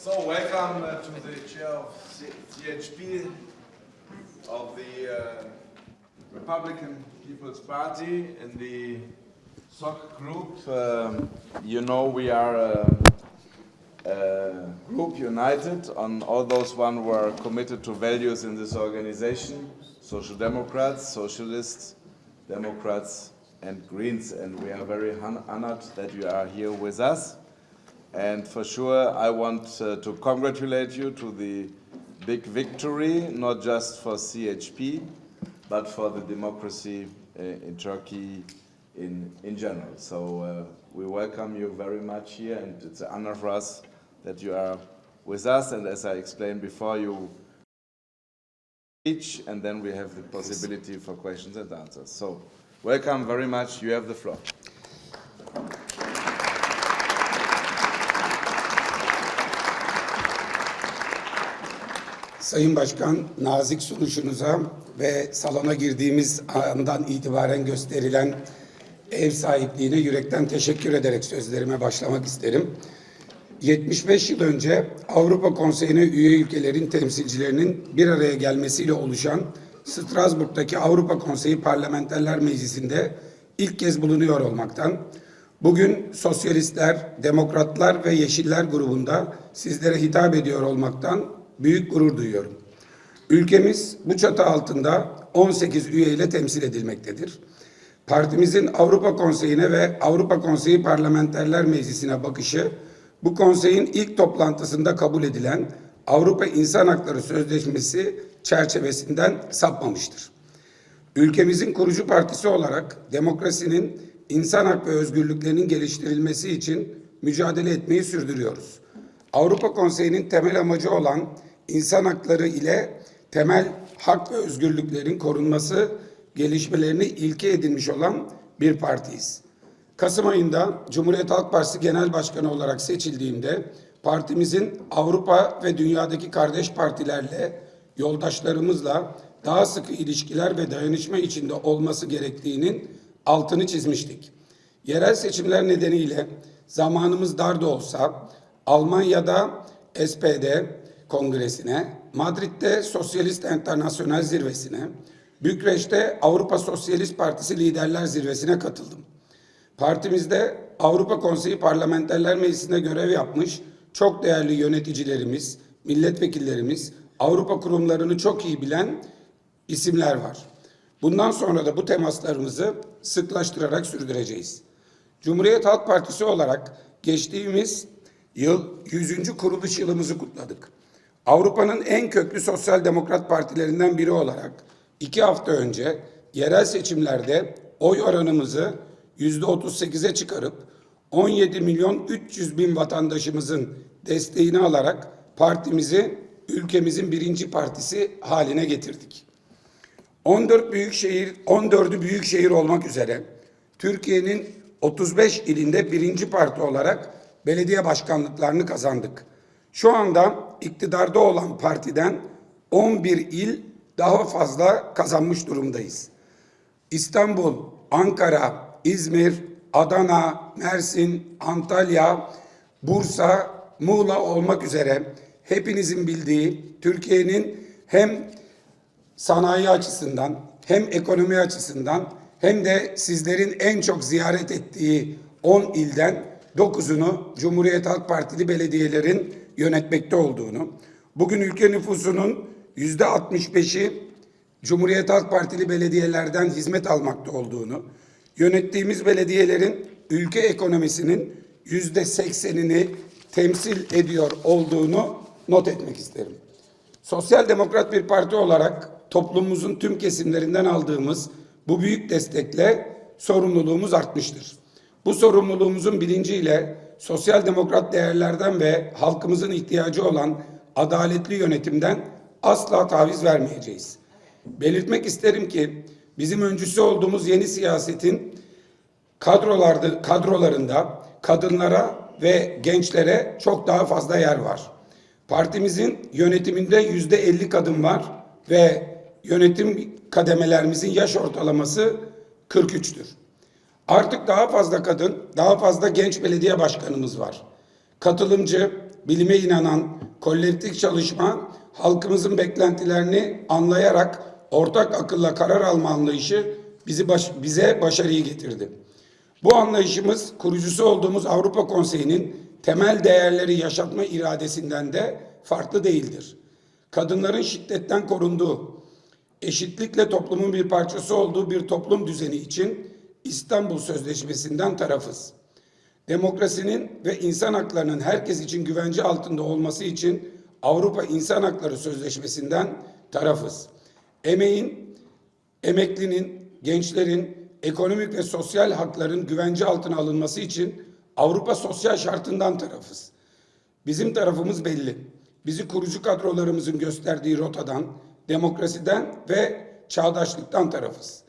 So, welcome uh, to the chair of CHP of the uh, Republican People's Party in the SOC group. Um, you know we are a, a group united on all those one who are committed to values in this organization, Social Democrats, Socialists, Democrats and Greens. And we are very honored that you are here with us. And for sure, I want uh, to congratulate you to the big victory, not just for CHP, but for the democracy uh, in Turkey in, in general. So uh, we welcome you very much here, and it's an honor for us that you are with us. And as I explained before, you speech, and then we have the possibility for questions and answers. So welcome very much. You have the floor. Sayın Başkan, nazik sunuşunuza ve salona girdiğimiz andan itibaren gösterilen ev sahipliğine yürekten teşekkür ederek sözlerime başlamak isterim. 75 yıl önce Avrupa Konseyi'ne üye ülkelerin temsilcilerinin bir araya gelmesiyle oluşan Strasbourg'daki Avrupa Konseyi Parlamenterler Meclisi'nde ilk kez bulunuyor olmaktan, bugün Sosyalistler, Demokratlar ve Yeşiller grubunda sizlere hitap ediyor olmaktan büyük gurur duyuyorum. Ülkemiz bu çatı altında 18 üyeyle temsil edilmektedir. Partimizin Avrupa Konseyi'ne ve Avrupa Konseyi Parlamenterler Meclisi'ne bakışı, bu konseyin ilk toplantısında kabul edilen Avrupa İnsan Hakları Sözleşmesi çerçevesinden sapmamıştır. Ülkemizin kurucu partisi olarak demokrasinin, insan hak ve özgürlüklerinin geliştirilmesi için mücadele etmeyi sürdürüyoruz. Avrupa Konseyi'nin temel amacı olan insan hakları ile temel hak ve özgürlüklerin korunması, gelişmelerini ilke edinmiş olan bir partiyiz. Kasım ayında Cumhuriyet Halk Partisi Genel Başkanı olarak seçildiğimde partimizin Avrupa ve dünyadaki kardeş partilerle, yoldaşlarımızla daha sıkı ilişkiler ve dayanışma içinde olması gerektiğinin altını çizmiştik. Yerel seçimler nedeniyle zamanımız dar da olsa Almanya'da SPD kongresine, Madrid'de Sosyalist Enternasyonel zirvesine, Bükreş'te Avrupa Sosyalist Partisi liderler zirvesine katıldım. Partimizde Avrupa Konseyi Parlamenterler Meclisi'nde görev yapmış çok değerli yöneticilerimiz, milletvekillerimiz, Avrupa kurumlarını çok iyi bilen isimler var. Bundan sonra da bu temaslarımızı sıklaştırarak sürdüreceğiz. Cumhuriyet Halk Partisi olarak geçtiğimiz yıl 100. kuruluş yılımızı kutladık. Avrupa'nın en köklü sosyal demokrat partilerinden biri olarak iki hafta önce yerel seçimlerde oy oranımızı yüzde 38'e çıkarıp 17 milyon 300 bin vatandaşımızın desteğini alarak partimizi ülkemizin birinci partisi haline getirdik. 14 büyük şehir, 14'ü büyük şehir olmak üzere Türkiye'nin 35 ilinde birinci parti olarak belediye başkanlıklarını kazandık. Şu anda iktidarda olan partiden 11 il daha fazla kazanmış durumdayız. İstanbul, Ankara, İzmir, Adana, Mersin, Antalya, Bursa, Muğla olmak üzere hepinizin bildiği Türkiye'nin hem sanayi açısından hem ekonomi açısından hem de sizlerin en çok ziyaret ettiği 10 ilden 9'unu Cumhuriyet Halk Partili belediyelerin yönetmekte olduğunu, bugün ülke nüfusunun yüzde 65'i Cumhuriyet Halk Partili belediyelerden hizmet almakta olduğunu, yönettiğimiz belediyelerin ülke ekonomisinin yüzde 80'ini temsil ediyor olduğunu not etmek isterim. Sosyal Demokrat bir parti olarak toplumumuzun tüm kesimlerinden aldığımız bu büyük destekle sorumluluğumuz artmıştır. Bu sorumluluğumuzun bilinciyle sosyal demokrat değerlerden ve halkımızın ihtiyacı olan adaletli yönetimden asla taviz vermeyeceğiz. Belirtmek isterim ki bizim öncüsü olduğumuz yeni siyasetin kadrolarda, kadrolarında kadınlara ve gençlere çok daha fazla yer var. Partimizin yönetiminde yüzde 50 kadın var ve yönetim kademelerimizin yaş ortalaması 43'tür. Artık daha fazla kadın, daha fazla genç belediye başkanımız var. Katılımcı, bilime inanan, kolektif çalışma, halkımızın beklentilerini anlayarak ortak akılla karar alma anlayışı bizi baş- bize başarıyı getirdi. Bu anlayışımız kurucusu olduğumuz Avrupa Konseyi'nin temel değerleri yaşatma iradesinden de farklı değildir. Kadınların şiddetten korunduğu, eşitlikle toplumun bir parçası olduğu bir toplum düzeni için İstanbul Sözleşmesi'nden tarafız. Demokrasinin ve insan haklarının herkes için güvence altında olması için Avrupa İnsan Hakları Sözleşmesi'nden tarafız. Emeğin, emeklinin, gençlerin ekonomik ve sosyal hakların güvence altına alınması için Avrupa Sosyal Şartı'ndan tarafız. Bizim tarafımız belli. Bizi kurucu kadrolarımızın gösterdiği rotadan, demokrasiden ve çağdaşlıktan tarafız.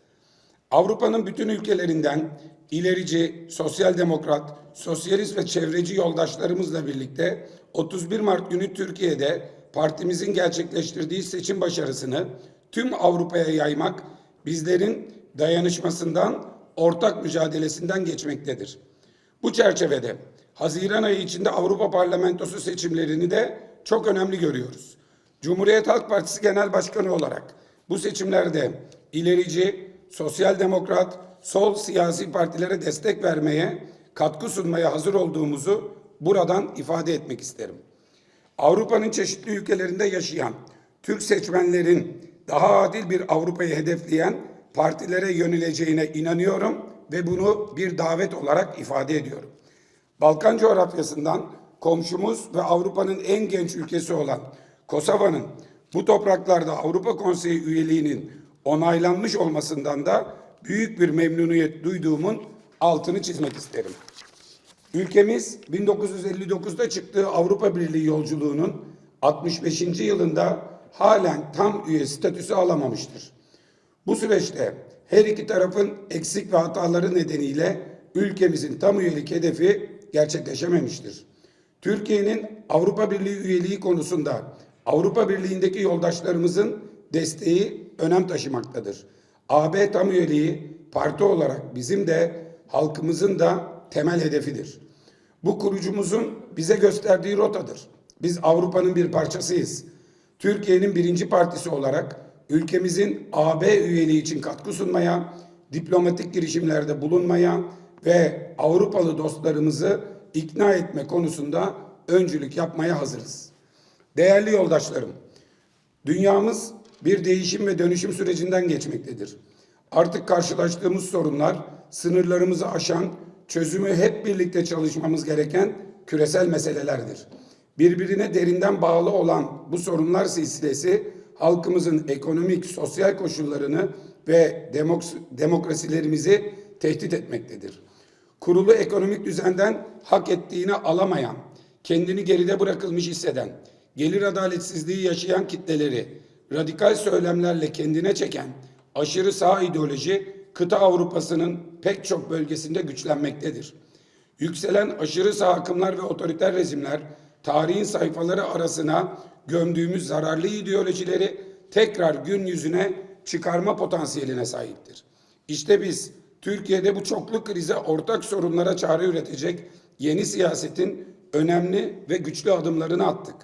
Avrupa'nın bütün ülkelerinden ilerici, sosyal demokrat, sosyalist ve çevreci yoldaşlarımızla birlikte 31 Mart günü Türkiye'de partimizin gerçekleştirdiği seçim başarısını tüm Avrupa'ya yaymak bizlerin dayanışmasından, ortak mücadelesinden geçmektedir. Bu çerçevede Haziran ayı içinde Avrupa Parlamentosu seçimlerini de çok önemli görüyoruz. Cumhuriyet Halk Partisi Genel Başkanı olarak bu seçimlerde ilerici, sosyal demokrat, sol siyasi partilere destek vermeye, katkı sunmaya hazır olduğumuzu buradan ifade etmek isterim. Avrupa'nın çeşitli ülkelerinde yaşayan Türk seçmenlerin daha adil bir Avrupa'yı hedefleyen partilere yöneleceğine inanıyorum ve bunu bir davet olarak ifade ediyorum. Balkan coğrafyasından komşumuz ve Avrupa'nın en genç ülkesi olan Kosova'nın bu topraklarda Avrupa Konseyi üyeliğinin onaylanmış olmasından da büyük bir memnuniyet duyduğumun altını çizmek isterim. Ülkemiz 1959'da çıktığı Avrupa Birliği yolculuğunun 65. yılında halen tam üye statüsü alamamıştır. Bu süreçte her iki tarafın eksik ve hataları nedeniyle ülkemizin tam üyelik hedefi gerçekleşememiştir. Türkiye'nin Avrupa Birliği üyeliği konusunda Avrupa Birliği'ndeki yoldaşlarımızın desteği önem taşımaktadır. AB tam üyeliği parti olarak bizim de halkımızın da temel hedefidir. Bu kurucumuzun bize gösterdiği rotadır. Biz Avrupa'nın bir parçasıyız. Türkiye'nin birinci partisi olarak ülkemizin AB üyeliği için katkı sunmaya, diplomatik girişimlerde bulunmaya ve Avrupalı dostlarımızı ikna etme konusunda öncülük yapmaya hazırız. Değerli yoldaşlarım, dünyamız bir değişim ve dönüşüm sürecinden geçmektedir. Artık karşılaştığımız sorunlar sınırlarımızı aşan, çözümü hep birlikte çalışmamız gereken küresel meselelerdir. Birbirine derinden bağlı olan bu sorunlar silsilesi halkımızın ekonomik, sosyal koşullarını ve demokrasi, demokrasilerimizi tehdit etmektedir. Kurulu ekonomik düzenden hak ettiğini alamayan, kendini geride bırakılmış hisseden, gelir adaletsizliği yaşayan kitleleri radikal söylemlerle kendine çeken aşırı sağ ideoloji kıta Avrupa'sının pek çok bölgesinde güçlenmektedir. Yükselen aşırı sağ akımlar ve otoriter rejimler tarihin sayfaları arasına gömdüğümüz zararlı ideolojileri tekrar gün yüzüne çıkarma potansiyeline sahiptir. İşte biz Türkiye'de bu çoklu krize ortak sorunlara çare üretecek yeni siyasetin önemli ve güçlü adımlarını attık.